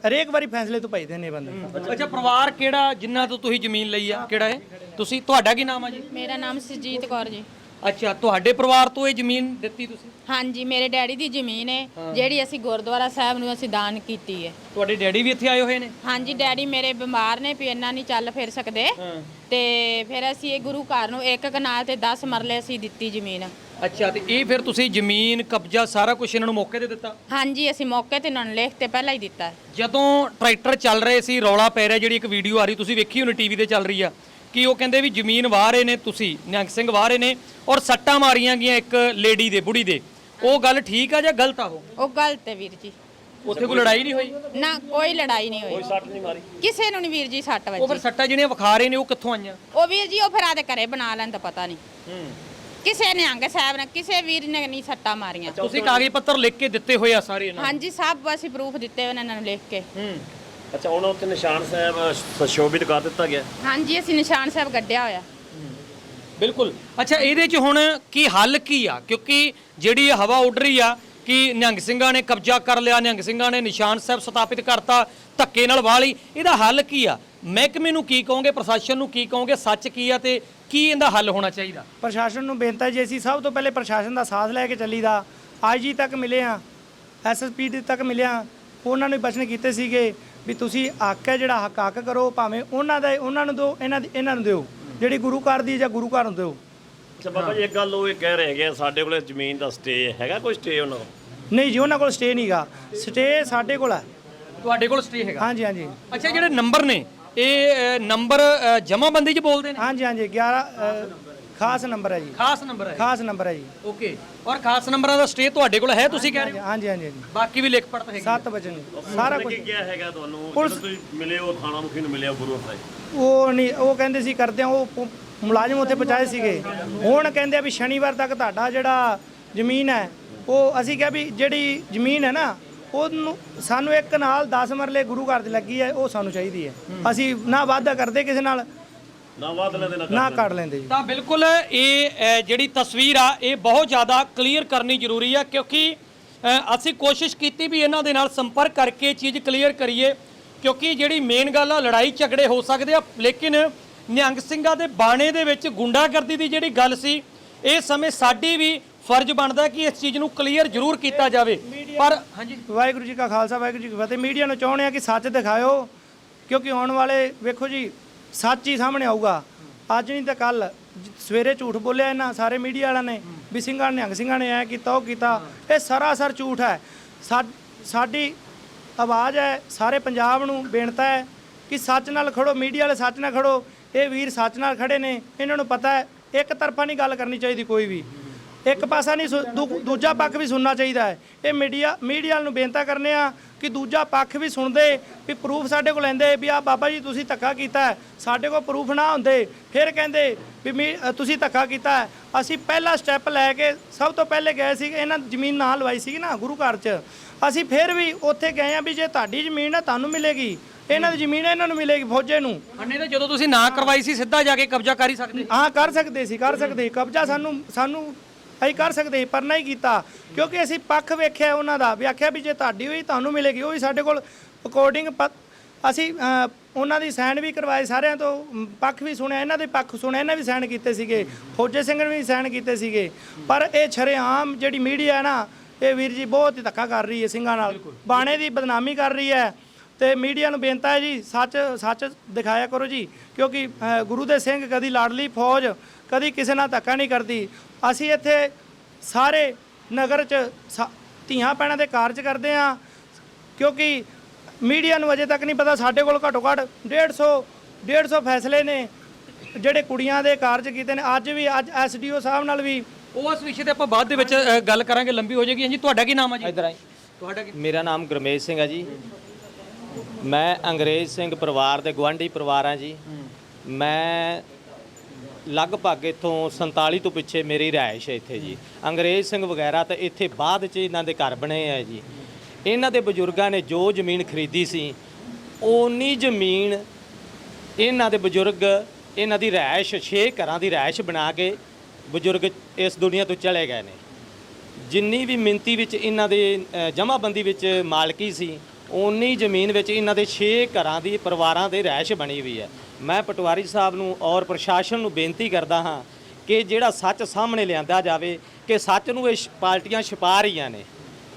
ਹਰੇਕ ਵਾਰੀ ਫੈਸਲੇ ਤੋਂ ਭੱਜਦੇ ਨੇ ਬੰਦੇ। ਅੱਛਾ ਪਰਿਵਾਰ ਕਿਹੜਾ ਜਿਨ੍ਹਾਂ ਤੋਂ ਤੁਸੀਂ ਜ਼ਮੀਨ ਲਈ ਆ ਕਿਹੜਾ ਹੈ ਤੁਸੀਂ ਤੁਹਾਡਾ ਕੀ ਨਾਮ ਆ ਜੀ? ਮੇਰਾ ਨਾਮ ਸੁਰਜੀਤ ਕੌਰ ਜੀ। ਅੱਛਾ ਤੁਹਾਡੇ ਪਰਿਵਾਰ ਤੋਂ ਇਹ ਜ਼ਮੀਨ ਦਿੱਤੀ ਤੁਸੀਂ? ਹਾਂਜੀ ਮੇਰੇ ਡੈਡੀ ਦੀ ਜ਼ਮੀਨ ਹੈ। ਜਿਹੜੀ ਅਸੀਂ ਗੁਰਦੁਆਰਾ ਸਾਹਿਬ ਨੂੰ ਅਸੀਂ ਦਾਨ ਕੀਤੀ ਹੈ ਤੁਹਾਡੇ ਡੈਡੀ ਵੀ ਇੱਥੇ ਆਏ ਹੋਏ ਨੇ? ਹਾਂਜੀ ਡੈਡੀ ਮੇਰੇ ਬਿਮਾਰ ਨੇ ਵੀ ਇੰਨਾ ਨਹੀਂ ਚੱਲ ਫਿਰ ਸਕਦੇ। ਤੇ ਫਿਰ ਅਸੀਂ ਇਹ ਗੁਰੂ ਘਰ ਨੂੰ ਇੱਕ ਕਨਾਲ ਤੇ 10 ਮਰਲੇ ਅਸੀਂ ਦਿੱਤੀ ਜ਼ਮੀਨ। ਅੱਛਾ ਤੇ ਇਹ ਫਿਰ ਤੁਸੀਂ ਜ਼ਮੀਨ ਕਬਜ਼ਾ ਸਾਰਾ ਕੁਝ ਇਹਨਾਂ ਨੂੰ ਮੌਕੇ ਤੇ ਦਿੱਤਾ? ਹਾਂਜੀ ਅਸੀਂ ਮੌਕੇ ਤੇ ਉਹਨਾਂ ਨੂੰ ਲਿਖ ਤੇ ਪਹਿਲਾਂ ਹੀ ਦਿੱਤਾ। ਜਦੋਂ ਟਰੈਕਟਰ ਚੱਲ ਰਹੇ ਸੀ ਰੌਲਾ ਪੈ ਰਿਹਾ ਜਿਹੜੀ ਇੱਕ ਵੀਡੀਓ ਆ ਰਹੀ ਤੁਸੀਂ ਵੇਖੀ ਹੋਣੀ ਟੀਵੀ ਤੇ ਚੱਲ ਰਹੀ ਆ। ਕਿ ਉਹ ਕਹਿੰਦੇ ਵੀ ਜ਼ਮੀਨ ਵਾਹ ਰਹੇ ਨੇ ਤੁਸੀਂ ਨਿਹੰਗ ਸਿੰਘ ਵਾਹ ਰਹੇ ਨੇ ਔਰ ਸੱਟਾਂ ਮਾਰੀਆਂ ਗਈਆਂ ਇੱਕ ਲੇਡੀ ਦੇ ਬੁੜੀ ਦੇ। ਉਹ ਗੱਲ ਠੀਕ ਆ ਜਾਂ ਗਲਤ ਆ ਉਹ? ਉਹ ਗਲਤ ਹੈ ਵੀਰ ਜੀ। ਉੱਥੇ ਕੋਈ ਲੜਾਈ ਨਹੀਂ ਹੋਈ? ਨਾ ਕੋਈ ਲੜਾਈ ਨਹੀਂ ਹੋਈ। ਕੋਈ ਸੱਟ ਨਹੀਂ ਮਾਰੀ। ਕਿਸੇ ਨੂੰ ਨਹੀਂ ਵੀਰ ਜੀ ਸੱਟ ਉਹ ਫਿਰ ਵੱਜੀ ਸੱਟਾਂ ਜਿਹੜੀਆਂ ਵਿਖਾ ਰਹੇ ਨੇ ਉਹ ਕਿੱਥੋਂ ਆਈਆਂ? ਉਹ ਵੀਰ ਜੀ ਉਹ ਫਿਰ ਆਦੇ ਘਰੇ ਬਣਾ ਲੈਣ ਤਾਂ ਪਤਾ ਨਹੀਂ। ਕਿਸੇ ਨੇ ਅੰਗ ਸਾਹਿਬ ਨੇ ਕਿਸੇ ਵੀਰ ਨੇ ਨਹੀਂ ਸੱਟਾਂ ਮਾਰੀਆਂ। ਤੁਸੀਂ ਕਾਗਜ਼ ਪੱਤਰ ਲਿਖ ਕੇ ਦਿੱਤੇ ਹੋਏ ਆ ਸਾਰੇ ਇਹਨਾਂ ਹਾਂਜੀ ਸਭ ਅਸੀਂ ਪ੍ਰੂਫ ਦਿੱਤੇ ਹੋਏ ਨੇ ਇਹਨਾਂ ਨੂੰ ਲਿਖ ਕੇ। ਹੂੰ। ਅੱਛਾ ਉਹਨਾਂ ਉੱਤੇ ਨਿਸ਼ਾਨ ਸਾਹਿਬ ਸੁਸ਼ੋਭਿਤ ਕਰ ਦਿੱਤਾ ਗਿਆ। ਹਾਂਜੀ ਅਸੀਂ ਨਿਸ਼ਾਨ ਸਾਹਿਬ ਗੱਡਿਆ ਹੋਇਆ। ਬਿਲਕੁਲ। ਅੱਛਾ ਇਹਦੇ 'ਚ ਹੁਣ ਕੀ ਹੱਲ ਕੀ ਆ? ਕਿਉਂਕਿ ਜਿਹੜੀ ਇਹ ਹਵਾ ਉੱਡ ਰਹੀ ਆ ਕਿ ਨਿਹੰਗ ਸਿੰਘਾਂ ਨੇ ਕਬਜ਼ਾ ਕਰ ਲਿਆ ਨਿਹੰਗ ਸਿੰਘਾਂ ਨੇ ਨਿਸ਼ਾਨ ਸਾਹਿਬ ਸਥਾਪਿਤ ਕਰਤਾ ਧੱਕੇ ਨਾਲ ਵਾਹ ਲਈ। ਇਹਦਾ ਹੱਲ ਕੀ ਆ? ਮਹਿਕਮੇ ਨੂੰ ਕੀ ਕਹੋਗੇ? ਪ੍ਰਸ਼ਾਸਨ ਨੂੰ ਕੀ ਕਹੋਗੇ? ਸੱਚ ਕੀ ਆ ਤੇ ਕੀ ਇਹਦਾ ਹੱਲ ਹੋਣਾ ਚਾਹੀਦਾ? ਪ੍ਰਸ਼ਾਸਨ ਨੂੰ ਬੇਨਤੀ ਜੀ ਅਸੀਂ ਸਭ ਤੋਂ ਪਹਿਲੇ ਪ੍ਰਸ਼ਾਸਨ ਦਾ ਸਾਥ ਲੈ ਕੇ ਚੱਲੀਦਾ। ਆਈਜੀ ਤੱਕ ਮਿਲੇ ਆ ਐਸਐਸਪੀ ਤੱਕ ਮਿਲਿਆ ਉਹਨਾਂ ਨੇ ਬਚਨ ਕੀਤੇ ਸੀਗੇ। ਵੀ ਤੁਸੀਂ ਹੱਕ ਹੈ ਜਿਹੜਾ ਹੱਕ ਹੱਕ ਕਰੋ ਭਾਵੇਂ ਉਹਨਾਂ ਦਾ ਉਹਨਾਂ ਨੂੰ ਦਿਓ ਇਹਨਾਂ ਦੀ ਇਹਨਾਂ ਨੂੰ ਦਿਓ। ਜਿਹੜੀ ਗੁਰੂ ਘਰ ਦੀ ਜਾਂ ਗੁਰੂ ਘਰ ਨੂੰ ਦਿਓ। ਅੱਛਾ ਬਾਬਾ ਜੀ ਇੱਕ ਗੱਲ ਉਹ ਇਹ ਕਹਿ ਰਹੇ ਹੈਗੇ ਆ, ਸਾਡੇ ਕੋਲੇ ਜ਼ਮੀਨ ਦਾ ਸਟੇ ਹੈਗਾ ਕੋਈ ਸਟੇ ਉਹਨਾਂ ਕੋਲ? ਨਹੀਂ ਜੀ ਉਹਨਾਂ ਕੋਲ ਸਟੇ ਨਹੀਂਗਾ ਸਟੇ ਸਾਡੇ ਕੋਲ ਹੈ ਤੁਹਾਡੇ ਕੋਲ ਸਟੇ ਹੈਗਾ? ਹਾਂਜੀ ਹਾਂਜੀ। ਅੱਛਾ ਜਿਹੜੇ ਨੰਬਰ ਨੇ ਇਹ ਨੰਬਰ ਅ, ਜਮ੍ਹਾਂਬੰਦੀ 'ਚ ਬੋਲਦੇ ਨੇ? ਹਾਂਜੀ ਹਾਂਜੀ 11 ਅ, ਖਾਸ ਨੰਬਰ ਹੈ ਜੀ। ਖਾਸ ਨੰਬਰ ਹੈ। ਖਾਸ ਨੰਬਰ ਹੈ ਜੀ। ਓਕੇ। ਔਰ ਖਾਸ ਨੰਬਰਾਂ ਦਾ ਸਟੇ ਤੁਹਾਡੇ ਕੋਲ ਹੈ ਤੁਸੀਂ ਕਹਿ ਰਹੇ ਹੋ? ਹਾਂਜੀ ਹਾਂਜੀ ਹਾਂਜੀ। ਬਾਕੀ ਵੀ ਲਿਖ ਪੜਤ ਹੈਗੀ ਸੱਤ ਵਜਨ ਸਾਰਾ ਕੁਝ ਕੀ ਹੈਗਾ ਤੁਹਾਨੂੰ? ਪੁਲਿਸ- ਜਦੋਂ ਤੁਸੀਂ ਮਿਲੇ ਉਹ ਥਾਣਾ ਮੁਖੀ ਨੂੰ ਮਿਲਿਆ ਗੁਰੂ ਸਾਹਿਬ। ਉਹ ਨਹੀਂ ਉਹ ਕਹਿੰਦੇ ਸੀ ਕਰਦੇ ਆ ਉਹ ਪ- ਮੁਲਾਜ਼ਮ ਉੱਥੇ ਪਹੁੰਚਾਏ ਸੀਗੇ। ਹੁਣ ਕਹਿੰਦੇ ਆ ਵੀ ਸ਼ਨੀਵਾਰ ਤੱਕ ਤੁਹਾਡਾ ਜਿਹੜਾ ਜ਼ਮੀਨ ਹੈ ਉਹ ਅਸੀਂ ਕਿਹਾ ਵੀ ਜਿਹੜੀ ਜ਼ਮੀਨ ਹੈ ਨਾ ਉਹਨੂੰ ਸਾਨੂੰ ਇੱਕ ਨਾਲ 10 ਮਰਲੇ ਗੁਰੂ ਘਰ ਦੀ ਲੱਗੀ ਹੈ ਉਹ ਸਾਨੂੰ ਚਾਹੀਦੀ ਹੈ। ਅਸੀਂ ਨਾ ਵਾਅਦਾ ਕਰਦੇ ਕਿਸੇ ਨਾਲ ਨਾ ਬਾਦ ਲੈਂਦੇ ਨਾ ਨਾ ਕੱਢ ਲੈਂਦੇ ਜੀ। ਤਾਂ ਬਿਲਕੁਲ ਇਹ ਅ, ਜਿਹੜੀ ਤਸਵੀਰ ਆ ਇਹ ਬਹੁਤ ਜ਼ਿਆਦਾ ਕਲੀਅਰ ਕਰਨੀ ਜ਼ਰੂਰੀ ਆ ਕਿਉਂਕਿ ਅ, ਅਸੀਂ ਕੋਸ਼ਿਸ਼ ਕੀਤੀ ਵੀ ਇਹਨਾਂ ਦੇ ਨਾਲ ਸੰਪਰਕ ਕਰਕੇ ਚੀਜ਼ ਕਲੀਅਰ ਕਰੀਏ ਕਿਉਂਕਿ ਜਿਹੜੀ ਮੇਨ ਗੱਲ ਆ ਲੜਾਈ ਝਗੜੇ ਹੋ ਸਕਦੇ ਆ ਲੇਕਿਨ ਨਿਹੰਗ ਸਿੰਘਾਂ ਦੇ ਬਾਣੇ ਦੇ ਵਿੱਚ ਗੁੰਡਾਗਰਦੀ ਦੀ ਜਿਹੜੀ ਗੱਲ ਸੀ ਇਹ ਸਮੇਂ ਸਾਡੀ ਵੀ ਫਰਜ਼ ਬਣਦਾ ਕਿ ਇਸ ਚੀਜ਼ ਨੂੰ ਕਲੀਅਰ ਜ਼ਰੂਰ ਕੀਤਾ ਜਾਵੇ। ਪਰ ਹਾਂਜੀ। ਵਾਹਿਗੁਰੂ ਜੀ ਕਾ ਖਾਲਸਾ ਵਾਹਿਗੁਰੂ ਜੀ ਕੀ ਫਤਿਹ। ਮੀਡੀਆ ਨੂੰ ਚਾਹੁੰਦੇ ਆ ਕਿ ਸੱਚ ਦਿਖਾਇਓ ਕਿਉਂਕਿ ਆਉਣ ਵਾਲੇ ਵੇਖੋ ਜੀ ਸੱਚ ਹੀ ਸਾਹਮਣੇ ਆਊਗਾ। ਅੱਜ ਨਹੀਂ ਤਾਂ ਕੱਲ ਸਵੇਰੇ ਝੂਠ ਬੋਲਿਆ ਇਹਨਾਂ ਸਾਰੇ ਮੀਡੀਆ ਵਾਲਿਆਂ ਨੇ ਵੀ ਸਿੰਘਾਂ ਨੇ ਨਿਹੰਗ ਸਿੰਘਾਂ ਨੇ ਐ ਕੀਤਾ, ਉਹ ਕੀਤਾ। ਇਹ ਸਰਾਸਰ ਝੂਠ ਹੈ। ਸਾਡੀ ਆਵਾਜ਼ ਹੈ, ਸਾਰੇ ਪੰਜਾਬ ਨੂੰ ਬੇਨਤਾ ਹੈ ਕਿ ਸੱਚ ਨਾਲ ਖੜੋ, ਮੀਡੀਆ ਵਾਲੇ ਸੱਚ ਨਾਲ ਖੜੋ। ਇਹ ਵੀਰ ਸੱਚ ਨਾਲ ਖੜੇ ਨੇ। ਇਹਨਾਂ ਨੂੰ ਪਤਾ ਹੈ, ਇੱਕ ਤਰਫਾ ਨਹੀਂ ਗੱਲ ਕਰਨੀ ਚਾਹੀਦੀ ਕੋਈ ਵੀ। ਇੱਕ ਪਾਸਾ ਨਹੀਂ ਸੁ- ਦੂ- ਦੂਜਾ ਪੱਖ ਵੀ ਸੁਣਨਾ ਚਾਹੀਦਾ ਹੈ ਇਹ ਮੀਡੀਆ ਮੀਡੀਆ ਨੂੰ ਬੇਨਤਾ ਕਰਨੇ ਆ ਕਿ ਦੂਜਾ ਪੱਖ ਵੀ ਸੁਣਦੇ ਵੀ ਪ੍ਰੂਫ ਸਾਡੇ ਕੋਲ ਲੈਂਦੇ ਵੀ ਆ ਬਾਬਾ ਜੀ ਤੁਸੀਂ ਧੱਕਾ ਕੀਤਾ ਹੈ। ਸਾਡੇ ਕੋਲ ਪ੍ਰੂਫ ਨਾ ਹੁੰਦੇ ਫਿਰ ਕਹਿੰਦੇ ਵੀ ਮੀ- ਅ, ਤੁਸੀਂ ਧੱਕਾ ਕੀਤਾ ਹੈ। ਅਸੀਂ ਪਹਿਲਾ ਸਟੈਪ ਲੈ ਕੇ ਸਭ ਤੋਂ ਪਹਿਲੇ ਗਏ ਸੀ ਇਹਨਾਂ ਜ਼ਮੀਨ ਨਾ ਲਵਾਈ ਸੀ ਨਾ ਗੁਰੂ ਘਰ 'ਚ ਅਸੀਂ ਫਿਰ ਵੀ ਉੱਥੇ ਗਏ ਆ ਵੀ ਜੇ ਤੁਹਾਡੀ ਜ਼ਮੀਨ ਹੈ ਤੁਹਾਨੂੰ ਮਿਲੇਗੀ ਇਹਨਾਂ ਦੀ ਜ਼ਮੀਨ ਹੈ ਇਹਨਾਂ ਨੂੰ ਮਿਲੇਗੀ ਫੌਜੇ ਨੂੰ ਅੰਨੇ ਤਾਂ ਜਦੋਂ ਤੁਸੀਂ ਨਾ ਕਰਵਾਈ ਸੀ ਸਿੱਧਾ ਜਾ ਕੇ ਕਬਜ਼ਾ ਕਰ ਹੀ ਸਕਦੇ ਹਾਂ ਕਰ ਸਕਦੇ ਸੀ ਕਰ ਸਕਦੇ। ਕਬਜ਼ਾ ਸਾਨੂੰ ਸਾਨੂੰ ਅਸੀਂ ਕਰ ਸਕਦੇ ਸੀ ਪਰ ਨਹੀਂ ਕੀਤਾ। ਕਿਉਂਕਿ ਅਸੀਂ ਪੱਖ ਵੇਖਿਆ ਉਹਨਾਂ ਦਾ ਵੀ ਆਖਿਆ ਵੀ ਜੇ ਤੁਹਾਡੀ ਹੋਈ ਤੁਹਾਨੂੰ ਮਿਲੇਗੀ ਉਹ ਵੀ ਸਾਡੇ ਕੋਲ ਅਕੋਰਡਿੰਗ ਅਸੀਂ ਉਹਨਾਂ ਦੀ ਸਾਈਨ ਵੀ ਕਰਵਾਏ ਸਾਰਿਆਂ ਤੋਂ ਪੱਖ ਵੀ ਸੁਣਿਆ ਇਹਨਾਂ ਦੇ ਪੱਖ ਸੁਣਿਆ ਇਹਨਾਂ ਵੀ ਸਾਈਨ ਕੀਤੇ ਸੀਗੇ ਫੌਜੇ ਸਿੰਘ ਨੇ ਵੀ ਸਾਈਨ ਕੀਤੇ ਸੀਗੇ। ਪਰ ਇਹ ਛਰੇਆਮ ਜਿਹੜੀ ਮੀਡੀਆ ਹੈ ਨਾ ਇਹ ਵੀਰ ਜੀ ਬਹੁਤ ਹੀ ਧੱਕਾ ਕਰ ਰਹੀ ਹੈ ਸਿੰਘਾਂ ਨਾਲ ਬਾਣੇ ਦੀ ਬਦਨਾਮੀ ਕਰ ਰਹੀ ਹੈ। ਤੇ ਮੀਡੀਆ ਨੂੰ ਬੇਨਤਾ ਹੈ ਜੀ ਸੱਚ ਸੱਚ ਦਿਖਾਇਆ ਕਰੋ ਜੀ ਕਿਉਂਕਿ ਗੁਰੂ ਦੇ ਸਿੰਘ ਕਦੀ ਲਾਡਲੀ ਫੌਜ ਕਦੀ ਕਿਸੇ ਨਾਲ ਧੱਕਾ ਨਹੀਂ ਕਰਦੀ। ਅਸੀਂ ਇੱਥੇ ਸਾਰੇ ਨਗਰ 'ਚ ਸਾ- ਧੀਆਂ ਪੈਣਾ ਦੇ ਕਾਰਜ ਕਰਦੇ ਆ ਕਿਉਂਕਿ ਮੀਡੀਆ ਨੂੰ ਅਜੇ ਤੱਕ ਨਹੀਂ ਪਤਾ ਸਾਡੇ ਕੋਲ ਘੱਟੋ ਘੱਟ 150 150 ਫੈਸਲੇ ਨੇ ਜਿਹੜੇ ਕੁੜੀਆਂ ਦੇ ਕਾਰਜ ਕੀਤੇ ਨੇ। ਅੱਜ ਵੀ ਅੱਜ ਐਸਡੀਓ ਸਾਹਿਬ ਨਾਲ ਵੀ ਉਸ ਵਿਸ਼ੇ ਤੇ ਆਪਾਂ ਬਾਅਦ ਦੇ ਵਿੱਚ ਗੱਲ ਕਰਾਂਗੇ ਲੰਬੀ ਹੋ ਜਾਏਗੀ। ਹਾਂਜੀ ਤੁਹਾਡਾ ਕੀ ਨਾਮ ਹੈ ਜੀ? ਇਧਰ ਆਈ। ਤੁਹਾਡਾ ਕੀ ਮੇਰਾ ਨਾਮ ਗੁਰਮੇਜ ਸਿੰਘ ਹੈ ਜੀ। ਮੈਂ ਅੰਗਰੇਜ਼ ਸਿੰਘ ਪਰਿਵਾਰ ਦੇ ਗਵਾਂਢੀ ਪਰਿਵਾਰ ਹਾਂ ਜੀ। ਮੈਂ ਲਗਭਗ ਇਥੋਂ 47 ਤੋਂ ਪਿੱਛੇ ਮੇਰੀ ਰਹਿائش ਹੈ ਇੱਥੇ ਜੀ। ਅੰਗਰੇਜ਼ ਸਿੰਘ ਵਗੈਰਾ ਤਾਂ ਇੱਥੇ ਬਾਅਦ 'ਚ ਇਹਨਾਂ ਦੇ ਘਰ ਬਣੇ ਆ ਜੀ। ਇਹਨਾਂ ਦੇ ਬਜ਼ੁਰਗਾਂ ਨੇ ਜੋ ਜ਼ਮੀਨ ਖਰੀਦੀ ਸੀ ਉਨੀ ਜ਼ਮੀਨ ਇਹਨਾਂ ਦੇ ਬਜ਼ੁਰਗ, ਇਹਨਾਂ ਦੀ ਰਹਿائش ਛੇ ਘਰਾਂ ਦੀ ਰਹਿائش ਬਣਾ ਕੇ ਬਜ਼ੁਰਗ ਇਸ ਦੁਨੀਆ ਤੋਂ ਚਲੇ ਗਏ ਨੇ। ਜਿੰਨੀ ਵੀ ਮਿੰਤੀ ਵਿੱਚ ਇਹਨਾਂ ਦੇ ਜਮਾਬੰਦੀ ਵਿੱਚ ਮਾਲਕੀ ਸੀ ਉਨੀ ਜ਼ਮੀਨ ਵਿੱਚ ਇਹਨਾਂ ਦੇ 6 ਘਰਾਂ ਦੀ ਪਰਿਵਾਰਾਂ ਦੇ ਰਹਿائش ਬਣੀ ਹੋਈ ਹੈ। ਮੈਂ ਪਟਵਾਰੀ ਸਾਹਿਬ ਨੂੰ ਔਰ ਪ੍ਰਸ਼ਾਸਨ ਨੂੰ ਬੇਨਤੀ ਕਰਦਾ ਹਾਂ ਕਿ ਜਿਹੜਾ ਸੱਚ ਸਾਹਮਣੇ ਲਿਆਂਦਾ ਜਾਵੇ ਕਿ ਸੱਚ ਨੂੰ ਇਹ ਸ਼- ਪਾਰਟੀਆਂ ਛੁਪਾ ਰਹੀਆਂ ਨੇ।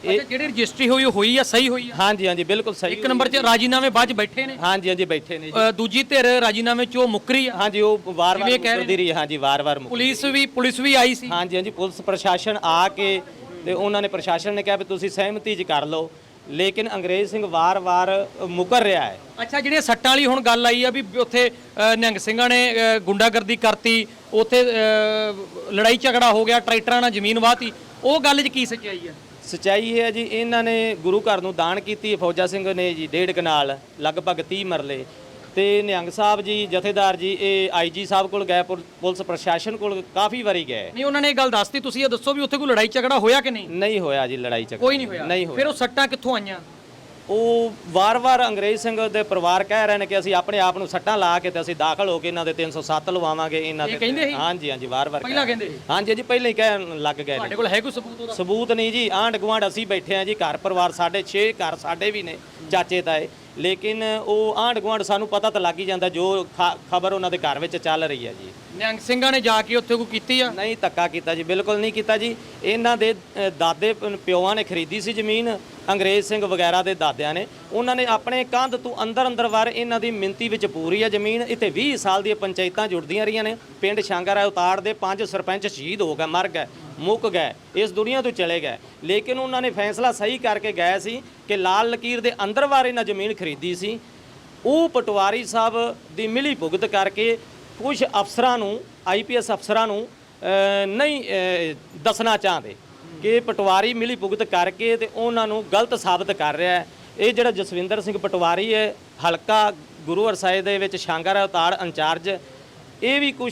ਇਹ ਅੱਛਾ ਜਿਹੜੀ ਰਜਿਸਟਰੀ ਹੋਈ ਉਹ ਹੋਈ ਆ ਸਹੀ ਹੋਈ ਆ? ਹਾਂਜੀ ਹਾਂਜੀ ਬਿਲਕੁਲ ਸਹੀ ਇੱਕ ਨੰਬਰ 'ਚ ਰਾਜੀਨਾਮੇ ਬਾਅਦ 'ਚ ਬੈਠੇ ਨੇ? ਹਾਂਜੀ ਹਾਂਜੀ ਬੈਠੇ ਨੇ ਜੀ। ਅ, ਦੂਜੀ ਧਿਰ ਰਾਜੀਨਾਮੇ 'ਚ ਉਹ ਮੁੱਕਰੀ ਆ? ਹਾਂਜੀ ਉਹ ਵਾਰ-ਵਾਰ ਜਿਵੇਂ ਕਹਿ ਰਹੇ ਮੁੱਕਰਦੀ ਰਹੀ ਹੈ, ਹਾਂਜੀ ਵਾਰ-ਵਾਰ ਮੁੱਕ- ਪੁਲਿਸ ਵੀ ਪੁਲਿਸ ਵੀ ਆਈ ਸੀ? ਹਾਂਜੀ ਹਾਂਜੀ ਪੁਲਿਸ ਪ੍ਰਸ਼ਾਸਨ ਆ ਕੇ ਤੇ ਉਹਨਾਂ ਨੇ ਪ੍ਰਸ਼ਾਸਨ ਨੇ ਕਿਹਾ ਵੀ ਤੁਸੀਂ ਸਹਿਮਤੀ 'ਚ ਕਰ ਲਓ। ਲੇਕਿਨ ਅੰਗਰੇਜ਼ ਸਿੰਘ ਵਾਰ-ਵਾਰ ਮੁਕਰ ਰਿਹਾ ਹੈ। ਅੱਛਾ ਜਿਹੜੀਆਂ ਸੱਟਾਂ ਵਾਲੀ ਹੁਣ ਗੱਲ ਆਈ ਆ ਵੀ ਉੱਥੇ ਨਿਹੰਗ ਸਿੰਘਾਂ ਨੇ ਗੁੰਡਾਗਰਦੀ ਕਰਤੀ ਉੱਥੇ ਲੜਾਈ ਝਗੜਾ ਹੋ ਗਿਆ ਟਰੈਕਟਰਾਂ ਨਾਲ ਜ਼ਮੀਨ ਵਾਹਤੀ। ਉਹ ਗੱਲ 'ਚ ਕੀ ਸੱਚਾਈ ਆ? ਸਚਾਈ ਇਹ ਹੈ ਜੀ ਇਹਨਾਂ ਨੇ ਗੁਰੂ ਘਰ ਨੂੰ ਦਾਨ ਕੀਤੀ ਹੈ ਫੌਜਾ ਸਿੰਘ ਨੇ ਜੀ ਡੇਢ ਕਨਾਲ ਲਗਭਗ 30 ਮਰਲੇ। ਤੇ ਨਿਹੰਗ ਸਾਹਿਬ ਜੀ ਜਥੇਦਾਰ ਜੀ ਇਹ ਆਈਜੀ ਸਾਹਿਬ ਕੋਲ ਗਏ ਪੁਲ- ਪੁਲਿਸ ਪ੍ਰਸ਼ਾਸਨ ਕੋਲ ਕਾਫੀ ਵਾਰੀ ਗਏ। ਨਹੀਂ ਉਹਨਾਂ ਨੇ ਇਹ ਗੱਲ ਦੱਸਤੀ ਤੁਸੀਂ ਇਹ ਦੱਸੋ ਵੀ ਉੱਥੇ ਕੋਈ ਲੜਾਈ ਝਗੜਾ ਹੋਇਆ ਕਿ ਨਹੀਂ? ਨਹੀਂ ਹੋਇਆ ਜੀ ਲੜਾਈ ਝਗੜਾ। ਕੋਈ ਨਹੀਂ ਹੋਇਆ। ਨਹੀਂ ਹੋਇਆ। ਫਿਰ ਉਹ ਸੱਟਾਂ ਕਿੱਥੋਂ ਆਈਆਂ? ਉਹ ਵਾਰ-ਵਾਰ ਅੰਗਰੇਜ਼ ਸਿੰਘ ਦੇ ਪਰਿਵਾਰ ਕਹਿ ਰਹੇ ਨੇ ਕਿ ਅਸੀਂ ਆਪਣੇ ਆਪ ਨੂੰ ਸੱਟਾਂ ਲਾ ਕੇ ਤੇ ਅਸੀਂ ਦਾਖਲ ਹੋ ਕੇ ਇਹਨਾਂ ਦੇ 307 ਲਵਾਵਾਂਗੇ ਇਹਨਾਂ ਇਹ ਕਹਿੰਦੇ ਸੀ? ਹਾਂਜੀ ਹਾਂਜੀ ਵਾਰ-ਵਾਰ ਪਹਿਲਾਂ ਕਹਿ- ਕਹਿੰਦੇ ਸੀ? ਹਾਂਜੀ ਹਾਂਜੀ ਪਹਿਲਾਂ ਹੀ ਕਹਿਣ ਲੱਗ ਗਏ ਨੇ। ਤੁਹਾਡੇ ਕੋਲ ਹੈ ਕੋਈ ਸਬੂਤ ਉਹਦਾ? ਸਬੂਤ ਨਹੀਂ ਜੀ ਆਂਢ ਗੁਆਂਢ ਅਸੀਂ ਬੈਠੇ ਆ ਜੀ ਘਰ ਪਰਿਵਾਰ ਸਾਡੇ 6 ਘਰ ਸਾਡੇ ਵੀ ਨੇ ਚਾਚੇ ਤਾਏ ਲੇਕਿਨ ਉਹ ਆਂਢ ਗੁਆਂਢ ਸਾਨੂੰ ਪਤਾ ਤਾਂ ਲੱਗ ਹੀ ਜਾਂਦਾ ਜੋ ਖਬਰ ਉਹਨਾਂ ਦੇ ਘਰ ਵਿੱਚ ਚੱਲ ਰਹੀ ਹੈ ਜੀ। ਨਿਹੰਗ ਸਿੰਘਾਂ ਨੇ ਜਾ ਕੇ ਉੱਥੇ ਕੋਈ ਕੀਤੀ ਆ? ਨਹੀਂ ਧੱਕਾ ਕੀਤਾ ਜੀ ਬਿਲਕੁਲ ਨਹੀਂ ਕੀਤਾ ਜੀ। ਇਹਨਾਂ ਦੇ ਦਾਦੇ ਪਿਓਾਂ ਨੇ ਖਰੀਦੀ ਸੀ ਜ਼ਮੀਨ ਅੰਗਰੇਜ਼ ਸਿੰਘ ਵਗੈਰਾ ਦੇ ਦਾਦਿਆਂ ਨੇ। ਉਹਨਾਂ ਨੇ ਆਪਣੇ ਕੰਧ ਤੋਂ ਅੰਦਰ ਅੰਦਰ ਵਾਰ ਇਹਨਾਂ ਦੀ ਮਿੰਤੀ ਵਿੱਚ ਪੂਰੀ ਹੈ ਜ਼ਮੀਨ। ਇੱਥੇ 20 ਸਾਲ ਦੀਆਂ ਪੰਚਾਇਤਾਂ ਜੁੜਦੀਆਂ ਰਹੀਆਂ ਨੇ। ਪਿੰਡ ਸ਼ਾਂਗਰਾ ਉਤਾੜ ਦੇ ਪੰਜ ਸਰਪੰਚ ਸ਼ਹੀਦ ਹੋ ਗਏ ਮਰ ਗਏ। ਮੁੱਕ ਗਏ, ਇਸ ਦੁਨੀਆ ਤੋਂ ਚਲੇ ਗਏ। ਲੇਕਿਨ ਉਹਨਾਂ ਨੇ ਫੈਸਲਾ ਸਹੀ ਕਰਕੇ ਗਏ ਸੀ ਕਿ ਲਾਲ ਲਕੀਰ ਦੇ ਅੰਦਰ ਵਾਰ ਇਹਨਾਂ ਜ਼ਮੀਨ ਖਰੀਦੀ ਸੀ। ਉਹ ਪਟਵਾਰੀ ਸਾਹਿਬ ਦੀ ਮਿਲੀ ਭੁਗਤ ਕਰਕੇ ਕੁਝ ਅਫਸਰਾਂ ਨੂੰ ਆਈਪੀਐਸ ਅਫਸਰਾਂ ਨੂੰ ਨਹੀਂ ਦੱਸਣਾ ਚਾਹੁੰਦੇ ਕਿ ਪਟਵਾਰੀ ਮਿਲੀ ਭੁਗਤ ਕਰਕੇ ਤੇ ਉਹਨਾਂ ਨੂੰ ਗਲਤ ਸਾਬਤ ਕਰ ਰਿਹਾ ਹੈ। ਇਹ ਜਿਹੜਾ ਜਸਵਿੰਦਰ ਸਿੰਘ ਪਟਵਾਰੀ ਹੈ, ਹਲਕਾ ਗੁਰੂ ਅਰਸਾਏ ਦੇ ਵਿੱਚ ਸ਼ਾਂਗਰ ਉਤਾੜ ਇੰਚਾਰਜ। ਇਹ ਵੀ ਕੁਝ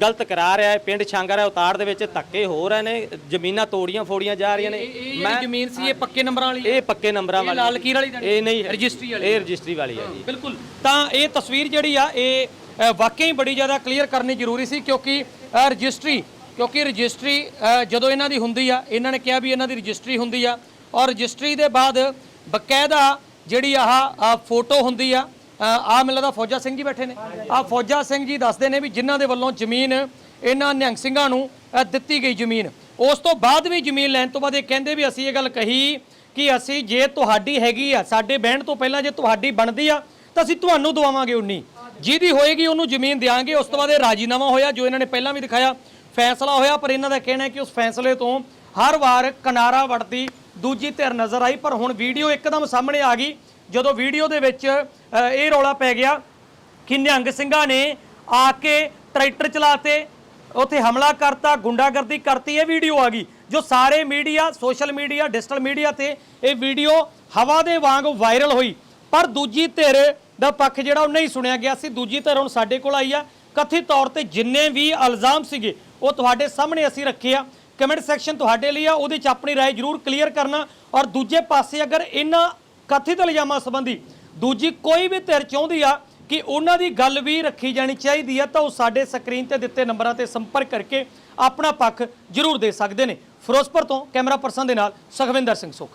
ਗਲਤ ਕਰਾ ਰਿਹਾ ਹੈ। ਪਿੰਡ ਸ਼ਾਂਗਰਾ ਉਤਾੜ ਦੇ ਵਿੱਚ ਧੱਕੇ ਹੋ ਰਹੇ ਨੇ। ਜ਼ਮੀਨਾਂ ਤੋੜੀਆਂ ਫੋੜੀਆਂ ਜਾ ਰਹੀਆਂ ਨੇ। ਜਿਹੜੀ ਜ਼ਮੀਨ ਸੀ ਇਹ ਪੱਕੇ ਨੰਬਰਾਂ ਵਾਲੀ ਇਹ ਪੱਕੇ ਨੰਬਰਾਂ ਵਾਲੀ ਲਾਲ ਲਕੀਰ ਵਾਲੀ? ਇਹ ਨਹੀਂ ਹੈ। ਰਜਿਸਟਰੀ ਵਾਲੀ ਇਹ ਰਜਿਸਟਰੀ ਵਾਲੀ ਹੈ ਜੀ। ਬਿਲਕੁਲ। ਤਾਂ ਇਹ ਤਸਵੀਰ ਜਿਹੜੀ ਆ ਇਹ ਵਾਕਈ ਬੜੀ ਜ਼ਿਆਦਾ ਕਲੀਅਰ ਕਰਨੀ ਜ਼ਰੂਰੀ ਸੀ ਕਿਉਂਕਿ ਰਜਿਸਟਰੀ ਕਿਉਂਕਿ ਰਜਿਸਟਰੀ ਜਦੋਂ ਇਹਨਾਂ ਦੀ ਹੁੰਦੀ ਆ ਇਹਨਾਂ ਨੇ ਕਿਹਾ ਵੀ ਇਹਨਾਂ ਦੀ ਰਜਿਸਟਰੀ ਹੁੰਦੀ ਆ। ਔਰ ਰਜਿਸਟਰੀ ਦੇ ਬਾਅਦ ਬਕਾਇਦਾ ਜਿਹੜੀ ਆਹ ਫੋਟੋ ਹੁੰਦੀ ਆ ਆ ਮੈਨੂੰ ਲੱਗਦਾ ਫੌਜਾ ਸਿੰਘ ਜੀ ਬੈਠੇ ਨੇ। ਆ ਫੌਜਾ ਸਿੰਘ ਜੀ ਦੱਸਦੇ ਨੇ ਵੀ ਜਿਨ੍ਹਾਂ ਦੇ ਵੱਲੋਂ ਜ਼ਮੀਨ, ਇਹਨਾਂ ਨਿਹੰਗ ਸਿੰਘਾਂ ਨੂੰ ਦਿੱਤੀ ਗਈ ਜ਼ਮੀਨ। ਉਸ ਤੋਂ ਬਾਅਦ ਵੀ ਜ਼ਮੀਨ ਲੈਣ ਤੋਂ ਬਾਅਦ ਇਹ ਕਹਿੰਦੇ ਵੀ ਅਸੀਂ ਇਹ ਗੱਲ ਕਹੀ ਕਿ ਅਸੀਂ ਜੇ ਤੁਹਾਡੀ ਹੈਗੀ ਆ, ਸਾਡੇ ਬਹਿਣ ਤੋਂ ਪਹਿਲਾਂ ਜੇ ਤੁਹਾਡੀ ਬਣਦੀ ਆ, ਤਾਂ ਅਸੀਂ ਤੁਹਾਨੂੰ ਦਵਾਵਾਂਗੇ ਉਨੀ। ਜਿਹਦੀ ਹੋਏਗੀ ਉਹਨੂੰ ਜ਼ਮੀਨ ਦੇਾਂਗੇ ਉਸ ਤੋਂ ਬਾਅਦ ਇਹ ਰਾਜੀਨਾਮਾ ਹੋਇਆ, ਜੋ ਇਹਨਾਂ ਨੇ ਪਹਿਲਾਂ ਵੀ ਦਿਖਾਇਆ। ਫੈਸਲਾ ਹੋਇਆ, ਪਰ ਇਹਨਾਂ ਦਾ ਕਹਿਣਾ ਹੈ ਕਿ ਉਸ ਫੈਸਲੇ ਤੋਂ ਹਰ ਵਾਰ ਕਿਨਾਰਾ ਵੜਦੀ ਦੂਜੀ ਧਿਰ ਨਜ਼ਰ ਆਈ, ਪਰ ਹੁਣ ਵੀਡੀਓ ਇੱਕਦਮ ਸਾਹਮਣੇ ਆ ਗਈ। ਜਦੋਂ ਵੀਡੀਓ ਦੇ ਵਿੱਚ ਅ, ਇਹ ਰੌਲਾ ਪੈ ਗਿਆ ਕਿ ਨਿਹੰਗ ਸਿੰਘਾਂ ਨੇ ਆ ਕੇ ਟਰੈਕਟਰ ਚਲਾਤੇ ਉੱਥੇ ਹਮਲਾ ਕਰਤਾ ਗੁੰਡਾਗਰਦੀ ਕਰਤੀ ਇਹ ਵੀਡੀਓ ਆ ਗਈ ਜੋ ਸਾਰੇ media social media digital media ਤੇ ਇਹ ਵੀਡੀਓ ਹਵਾ ਦੇ ਵਾਂਗ ਵਾਇਰਲ ਹੋਈ ਪਰ ਦੂਜੀ ਧਿਰ ਦਾ ਪੱਖ ਜਿਹੜਾ ਉਹ ਨਹੀਂ ਸੁਣਿਆ ਗਿਆ ਸੀ ਦੂਜੀ ਧਿਰ ਹੁਣ ਸਾਡੇ ਕੋਲ ਆਈ ਆ ਕਥਿਤ ਤੌਰ ਤੇ ਜਿੰਨੇ ਵੀ ਇਲਜ਼ਾਮ ਸੀਗੇ ਉਹ ਤੁਹਾਡੇ ਸਾਹਮਣੇ ਅਸੀਂ ਰੱਖੇ ਆ ਕਮੈਂਟ ਸੈਕਸ਼ਨ ਤੁਹਾਡੇ ਲਈ ਆ ਉਹਦੇ ਚ ਆਪਣੀ رائے ਜਰੂਰ ਕਲੀਅਰ ਕਰਨਾ ਔਰ ਦੂਜੇ ਪਾਸੇ ਅਗਰ ਇਹਨਾਂ ਕਥਿਤ ਇਲਜ਼ਾਮਾਂ ਸੰਬੰਧੀ ਦੂਜੀ ਕੋਈ ਵੀ ਧਿਰ ਚਾਹੁੰਦੀ ਆ ਕਿ ਉਹਨਾਂ ਦੀ ਗੱਲ ਵੀ ਰੱਖੀ ਜਾਣੀ ਚਾਹੀਦੀ ਆ, ਤਾਂ ਉਹ ਸਾਡੇ ਸਕਰੀਨ ਤੇ ਦਿੱਤੇ ਨੰਬਰਾਂ ਤੇ ਸੰਪਰਕ ਕਰਕੇ ਆਪਣਾ ਪੱਖ ਜਰੂਰ ਦੇ ਸਕਦੇ ਨੇ। ਫਿਰੋਜ਼ਪੁਰ ਤੋਂ ਕੈਮਰਾ ਪਰਸਨ ਦੇ ਨਾਲ ਸੁਖਵਿੰਦਰ ਸਿੰਘ ਸੁਖ।